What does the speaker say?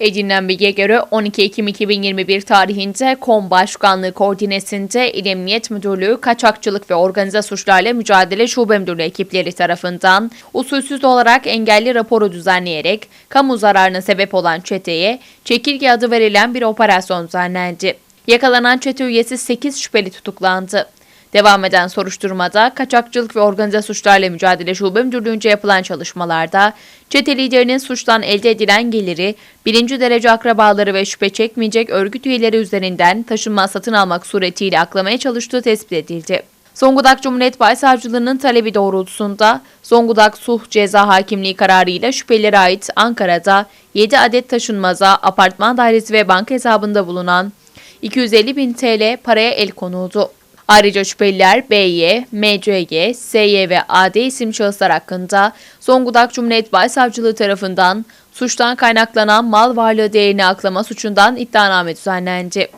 Edinilen bilgiye göre 12 Ekim 2021 tarihinde KOM Başkanlığı koordinesinde İl Emniyet Müdürlüğü Kaçakçılık ve Organize Suçlarla Mücadele Şube Müdürlüğü ekipleri tarafından usulsüz olarak engelli raporu düzenleyerek kamu zararına sebep olan çeteye çekirge adı verilen bir operasyon düzenlendi. Yakalanan çete üyesi 8 şüpheli tutuklandı. Devam eden soruşturmada Kaçakçılık ve Organize Suçlarla Mücadele Şube Müdürlüğü'nce yapılan çalışmalarda çete liderinin suçtan elde edilen geliri birinci derece akrabaları ve şüphe çekmeyecek örgüt üyeleri üzerinden taşınma satın almak suretiyle aklamaya çalıştığı tespit edildi. Zonguldak Cumhuriyet Başsavcılığı'nın talebi doğrultusunda Zonguldak Suh Ceza Hakimliği kararıyla şüphelilere ait Ankara'da 7 adet taşınmaza, apartman dairesi ve banka hesabında bulunan 250 bin TL paraya el konuldu. Ayrıca şüpheliler BY, MCG, SY ve AD isim şahıslar hakkında Zonguldak Cumhuriyet Başsavcılığı tarafından suçtan kaynaklanan mal varlığı değerini aklama suçundan iddianame düzenlendi.